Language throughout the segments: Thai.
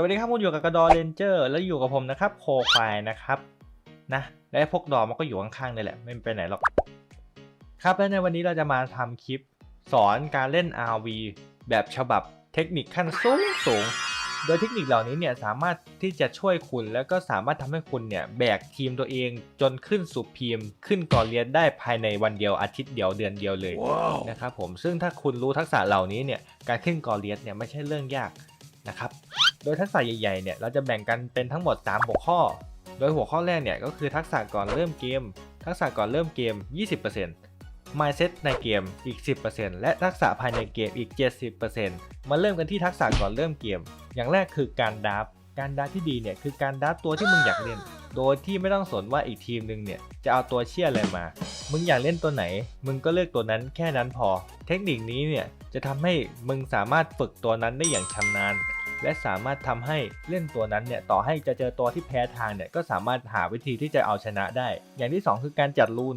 สวัสดีครับคุณอยู่กับกระดอเรนเจอร์แล้วอยู่กับผมนะครับโคควายนะครับนะและพวกดอมันก็อยู่ข้างๆนี่แหละไม่ไปไหนหรอก ครับและในวันนี้เราจะมาทำคลิป สอนการเล่น RV แบบฉบับเทคนิคขั้นสูงสูงโดยเทคนิคเหล่านี้เนี่ยสามารถที่จะช่วยคุณแล้วก็สามารถทำให้คุณเนี่ยแบกทีมตัวเองจนขึ้นสู่พีมขึ้นก่อนเรียนได้ภายในวันเดียวอาทิตย์เดียวเดือนเดียวเลยนะครับผมซึ่งถ้าคุณรู้ทักษะเหล่านี้เนี่ยการขึ้นกอเลียสเนี่ยไม่ใช่เรื่องยากนะครับ โดยทักษะใหญ่ๆเนี่ยเราจะแบ่งกันเป็นทั้งหมด 3 หัวข้อ โดยหัวข้อแรกเนี่ยก็คือทักษะก่อนเริ่มเกม ทักษะก่อนเริ่มเกม 20% mindset ในเกมอีก 10%และทักษะภายในเกมอีก 70%มาเริ่มกันที่ทักษะก่อนเริ่มเกม อย่างแรกคือการดับการดับที่ดีเนี่ยคือการดับตัวที่มึงอยากเล่น โดยที่ไม่ต้องสนว่าอีกทีมหนึ่งเนี่ยจะเอาตัวเชี่ยอะไรมา มึงอยากเล่นตัวไหน มึงก็เลือกตัวนั้นแค่นั้นพอ เทคนิคนี้เนี่ยจะทำให้มึงสามารถฝึกตัวนั้นได้อย่างชำนาญ และสามารถทำให้เล่นตัวนั้นเนี่ยต่อให้จะเจอตัวที่แพ้ทางเนี่ยก็สามารถหาวิธีที่จะเอาชนะได้ อย่างที่สองคือการจัดรูน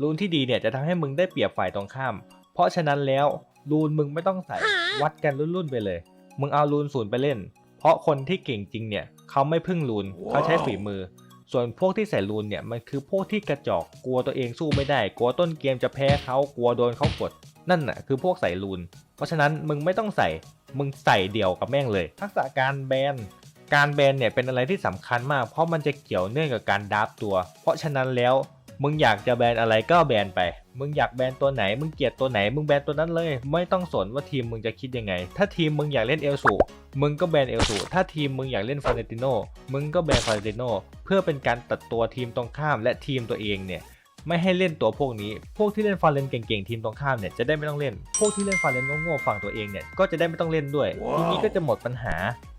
รูนที่ดีเนี่ยจะทำให้มึงได้เปรียบฝ่ายตรงข้าม เพราะฉะนั้นแล้วรูนมึงไม่ต้องใส่วัดกันรุ่นๆไปเลย มึงเอารูนศูนย์ไปเล่น เพราะคนที่เก่งจริงเนี่ยเขาไม่พึ่งรูนเขาใช้ฝีมือ ส่วนพวกที่ใส่รูนเนี่ยมันคือพวกที่กระจอกกลัวตัวเองสู้ไม่ได้ กลัวต้นเกมจะแพ้เขากลัวโดนเขากด นั่นน่ะคือพวกใส่รูน เพราะฉะนั้นมึงไม่ต้องใส่ มึงใส่เดี่ยวกับแม่งเลย ทักษะการแบนการแบนเนี่ยเป็นอะไรที่สำคัญมาก เพราะมันจะเกี่ยวเนื่องกับการดับตัว เพราะฉะนั้นแล้วมึงอยากจะแบนอะไรก็แบนไป มึงอยากแบนตัวไหน มึงเกลียดตัวไหน มึงแบนตัวนั้นเลย ไม่ต้องสนว่าทีมมึงจะคิดยังไง ถ้าทีมมึงอยากเล่นเอลสูมึงก็แบนเอลสูถ้าทีมมึงอยากเล่นฟาเรติโนมึงก็แบนฟาเรติโนเพื่อเป็นการตัดตัวทีมตรงข้ามและทีมตัวเองเนี่ย ไม่ให้เล่นตัวพวกนี้ พวกที่เล่นฟาเรนเก่งๆทีมตรงข้ามเนี่ยจะได้ไม่ต้องเล่น พวกที่เล่นฟาเรนโง่ๆฝั่งตัวเองเนี่ยก็จะได้ไม่ต้องเล่นด้วยทีนี้ก็จะหมดปัญหา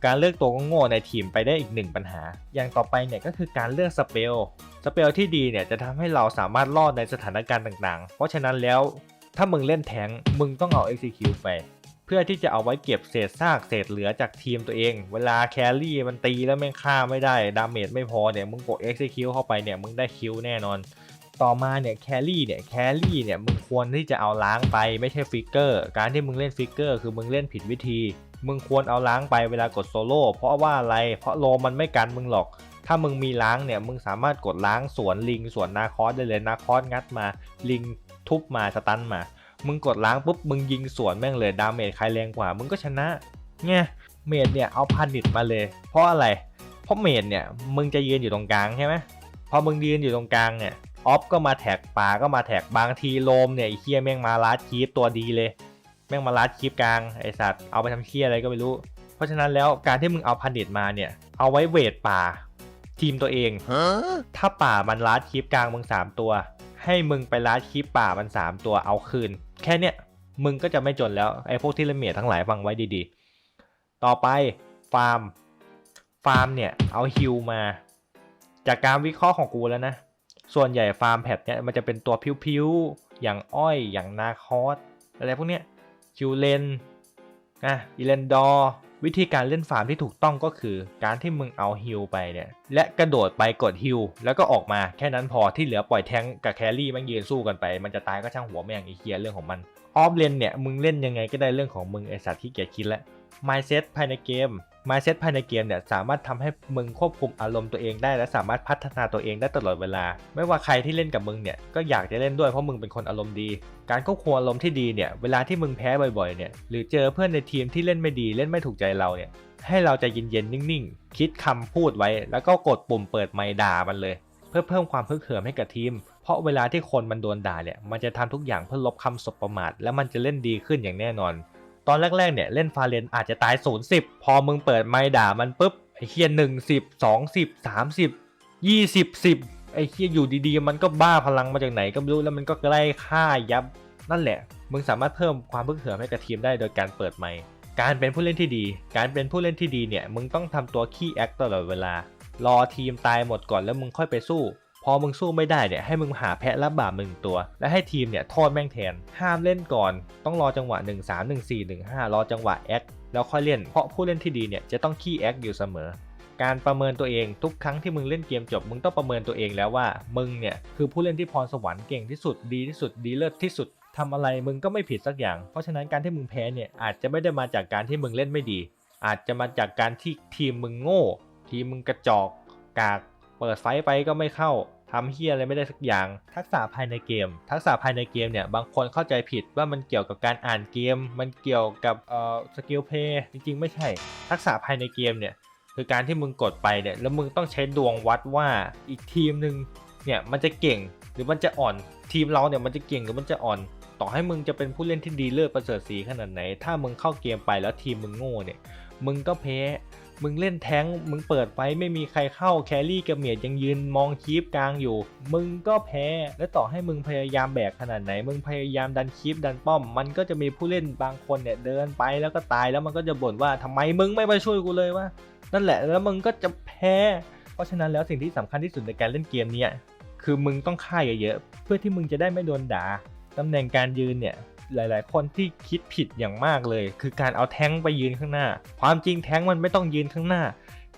การเลือกตัวโง่ๆในทีมไปได้อีกหนึ่งปัญหา อย่างต่อไปเนี่ยก็คือการเลือกสเปล สเปลที่ดีเนี่ยจะทำให้เราสามารถรอดในสถานการณ์ต่างๆ เพราะฉะนั้นแล้วถ้ามึงเล่นแทงค์มึงต้องเอา execute ไปเพื่อที่จะเอาไว้เก็บเศษซากเศษเหลือจากทีมตัวเอง เวลาแครี่มันตีแล้วแม่งฆ่าไม่ได้ ดาเมจไม่พอเนี่ย มึงกด execute เข้าไปเนี่ย มึงได้คิวแน่นอน ต่อมาเนี่ยแครี่เนี่ยแครี่เนี่ยมึงควรที่จะเอาล้างไปไม่ใช่ฟิกเกอร์ การที่มึงเล่นฟิกเกอร์คือมึงเล่นผิดวิธี มึงควรเอาล้างไปเวลากดโซโล่เพราะว่าอะไร เพราะโลมันไม่กันมึงหรอก ถ้ามึงมีล้างเนี่ยมึงสามารถกดล้างสวนลิงสวนนาคอสได้เลยนาคอสงัดมาลิงทุบมาสตันมา มึงกดล้างปุ๊บมึงยิงสวนแม่งเลยดาเมจใครแรงกว่า มึงก็ชนะไงเมดเนี่ยเอาพันนิตมาเลย เพราะอะไร เพราะเมดเนี่ยมึงจะยืนอยู่ตรงกลางใช่ไหมพอมึงยืนอยู่ตรงกลางเนี่ย ออฟก็มาแท็กป่าก็มาแท็กบางทีโลมเนี่ยไอ้เคียแม่งมาลัดคีปตัวดีเลย แม่งมาลัดคีปกลางไอสัตว์เอาไปทำเคียอะไรก็ไม่รู้ เพราะฉะนั้นแล้วการที่มึงเอาพันนิตมาเนี่ยเอาไว้เวทป่า ทีมตัวเองถ้าป่ามันลัดคีปกลางมึงสามตัว ให้มึงไปลัดคีปป่ามันสามตัวเอาคืน แค่เนี้ยมึงก็จะไม่จนแล้วไอ้พวกที่เล่นเมียทั้งหลายฟังไว้ดีๆ ต่อไปฟาร์ม ฟาร์มเนี่ยเอาฮิลมา จากการวิเคราะห์ของกูแล้วนะ ส่วนใหญ่ฟาร์มแพทเนี่ยมันจะเป็นตัวพิ้วๆ อย่างอ้อยอย่างนาคอสอะไรพวกเนี้ยคิวเลนอะอีเลนดอร์วิธีการเล่นฟาร์มที่ถูกต้องก็คือ การที่มึงเอาฮิลไปเนี่ยและกระโดดไปกดฮิลแล้วก็ออกมาแค่นั้นพอที่เหลือปล่อยแทงกับแครี่มันยืนสู้กันไป มันจะตายก็ช่างหัวแม่งไอีเคียเรื่องของมันออฟเลนเนี่ยมึงเล่นยังไงก็ได้เรื่องของมึงไอสัตว์ที่เกียจคิดแล้ว mindset ภายในเกม mindset ภายในเกมเนี่ยสามารถทำให้มึงควบคุมอารมณ์ตัวเองได้และสามารถพัฒนาตัวเองได้ตลอดเวลา ไม่ว่าใครที่เล่นกับมึงเนี่ยก็อยากจะเล่นด้วยเพราะมึงเป็นคนอารมณ์ดี การควบคุมอารมณ์ที่ดีเนี่ยเวลาที่มึงแพ้บ่อยๆเนี่ยหรือเจอเพื่อนในทีมที่เล่นไม่ดีเล่นไม่ถูกใจเราเนี่ยให้เราใจเย็นๆนิ่งๆ คิดคำพูดไว้ แล้วก็กดปุ่มเปิดไมด่ามันเลย เพื่อเพิ่มความพึกเหิมให้กับทีม เพราะเวลาที่คนมันโดนด่าเนี่ยมันจะทำทุกอย่างเพื่อลบคำสบประมาทและมันจะเล่นดีขึ้นอย่างแน่นอน อนแรกๆเนี่ยเล่นฟาเรนอาจจะตาย0 10พอมึงเปิดไมค์ด่ามันปุ๊บไอ้เฮียหนึ่งสิบสองสิบสามสิบยี่สิบสิบไอ้เฮียอยู่ดีๆ มันก็บ้าพลังมาจากไหนก็ไม่รู้แล้วมันก็ไล่ฆ่ายับ นั่นแหละ มึงสามารถเพิ่มความพึกเหิมให้กับทีมได้โดยการเปิดไมค์การเป็นผู้เล่นที่ดี การเป็นผู้เล่นที่ดีเนี่ยมึงต้องทำตัวขี้แอคตลอดเวลารอทีมตายหมดก่อนแล้วมึงค่อยไปสู้ พอมึงสู้ไม่ได้เนี่ยให้มึงหาแพะรับบาปมึงตัว และให้ทีมเนี่ยโทษแม่งแทน ห้ามเล่นก่อน ต้องรอจังหวะ 1 3 1 4 1 5 รอจังหวะแอคแล้วค่อยเล่น เพราะผู้เล่นที่ดีเนี่ยจะต้องขี้แอคอยู่เสมอ การประเมินตัวเองทุกครั้งที่มึงเล่นเกมจบ มึงต้องประเมินตัวเองแล้วว่ามึงเนี่ยคือผู้เล่นที่พรสวรรค์เก่งที่สุดดีที่สุดดีเลิศที่สุดทำอะไรมึงก็ไม่ผิดสักอย่าง เพราะฉะนั้นการที่มึงแพ้เนี่ยอาจจะไม่ได้มาจากการที่มึงเล่นไม่ดี อาจจะมาจากการที่ทีมมึงโง่ ทีมมึงกระจอกกาก เปิดไฟไปก็ไม่เข้าทำเฮียอะไรไม่ได้สักอย่าง ทักษะภายในเกม ทักษะภายในเกมเนี่ยบางคนเข้าใจผิดว่ามันเกี่ยวกับการอ่านเกม มันเกี่ยวกับเอ่อสกิลเพย์จริงๆ ไม่ใช่ ทักษะภายในเกมเนี่ยคือการที่มึงกดไปเนี่ยแล้วมึงต้องใช้ดวงวัดว่าอีกทีมหนึ่งเนี่ยมันจะเก่งหรือมันจะอ่อน ทีมเราเนี่ยมันจะเก่งหรือมันจะอ่อน ต่อให้มึงจะเป็นผู้เล่นที่ดีเลิศประเสริฐสีขนาดไหน ถ้ามึงเข้าเกมไปแล้วทีมมึงโง่เนี่ยมึงก็แพ้ มึงเล่นแท้งมึงเปิดไปไม่มีใครเข้าแครี่กับเมียดยังยืนมองคีปกลางอยู่ มึงก็แพ้ และต่อให้มึงพยายามแบกขนาดไหน มึงพยายามดันคีปดันป้อม มันก็จะมีผู้เล่นบางคนเนี่ยเดินไปแล้วก็ตายแล้วมันก็จะบ่นว่าทำไมมึงไม่มาช่วยกูเลยวะนั่นแหละแล้วมึงก็จะแพ้ เพราะฉะนั้นแล้วสิ่งที่สำคัญที่สุดในการเล่นเกมนี้คือมึงต้องฆ่าเยอะๆเพื่อที่มึงจะได้ไม่โดนด่าตำแหน่งการยืนเนี่ย หลาย ๆ คนที่คิดผิดอย่างมากเลย คือการเอาแท้งไปยืนข้างหน้า ความจริงแท้งมันไม่ต้องยืนข้างหน้า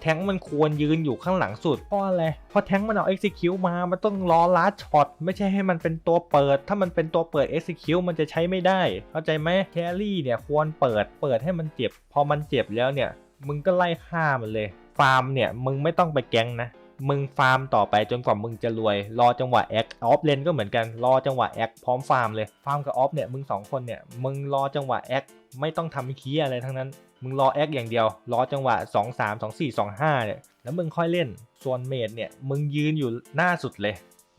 แท้งมันควรยืนอยู่ข้างหลังสุดเพราะอะไรเพราะแท้งมันเอา execute มา มันต้องรอลัดช็อตไม่ใช่ให้มันเป็นตัวเปิด ถ้ามันเป็นตัวเปิด execute มันจะใช้ไม่ได้ เข้าใจไหมแครี่เนี่ยควรเปิดเปิดให้มันเจ็บ พอมันเจ็บแล้วเนี่ยมึงก็ไล่ฆ่ามันเลย ฟาร์มเนี่ยมึงไม่ต้องไปแก๊งนะ มึงฟาร์มต่อไปจนกว่ามึงจะรวย รอจังหวะแอคออฟเลนก็เหมือนกันรอจังหวะแอคพร้อมฟาร์มเลยฟาร์มกับออฟเนี่ยมึงสองคนเนี่ยมึงรอจังหวะแอคไม่ต้องทำคีย์อะไรทั้งนั้น มึงรอแอคอย่างเดียว รอจังหวะ 2 3 2 4 2 5เนี่ยแล้วมึงค่อยเล่นส่วนเมดเนี่ยมึงยืนอยู่หน้าสุดเลย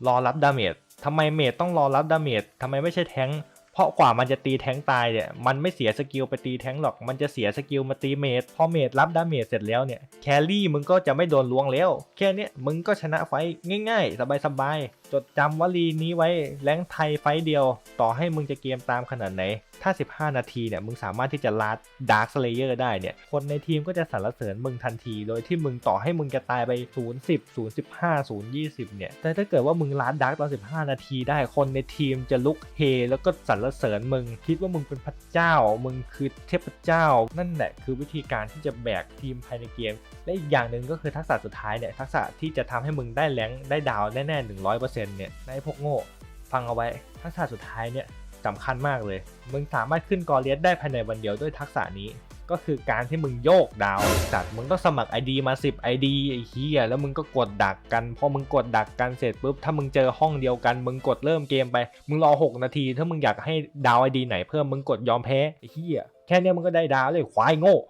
รอรับดาเมจทำไมเมดต้องรอรับดาเมจทำไมไม่ใช่แท้งค์ เพราะกว่ามันจะตีแท้งตายเนี่ยมันไม่เสียสกิลไปตีแท้งหรอก มันจะเสียสกิลมาตีเมดพอเมดรับดาเมจเสร็จแล้วเนี่ยแครี่มึงก็จะไม่โดนล้วงแล้ว แค่นี้มึงก็ชนะไฟง่ายๆ สบายๆจดจำวลีนี้ไว้แรงไทยไฟเดียว ต่อให้มึงจะเกมตามขนาดไหน ถ้า 15 นาทีเนี่ย มึงสามารถที่จะลัดดาร์คสเลเยอร์ได้เนี่ย คนในทีมก็จะสรรเสริญมึงทันที โดยที่มึงต่อให้มึงจะตายไป 0 10 0 15 0 20 เนี่ย แต่ถ้าเกิดว่ามึงลัดดาร์คตอน 15 นาทีได้คนในทีมจะลุกเฮ แล้วก็สรรเสริญมึงคิดว่ามึงเป็นพระเจ้า มึงคือเทพเจ้า นั่นแหละคือวิธีการที่จะแบกทีมภายในเกม และอีกอย่างหนึ่งก็คือทักษะสุดท้ายเนี่ยทักษะที่จะทำให้มึงได้แรงได้ดาวแน่ๆ100%เนี่ยในพวกโง่ ฟังเอาไว้ทักษะสุดท้ายเนี่ยสำคัญมากเลย มึงสามารถขึ้นกอเลียสได้ภายในวันเดียวด้วยทักษะนี้ ก็คือการที่มึงโยกดาวจัดมึงต้องสมัคร ID มา 10 ID ไอ้เหี้ยแล้วมึงก็กดดักกัน พอมึงกดดักกันเสร็จปุ๊บ ถ้ามึงเจอห้องเดียวกัน มึงกดเริ่มเกมไป มึงรอ 6 นาที ถ้ามึงอยากให้ดาว ID ไหนเพิ่ม มึงกดยอมแพ้ไอ้เหี้ยแค่นี้มึงก็ได้ดาวเลยควายโง่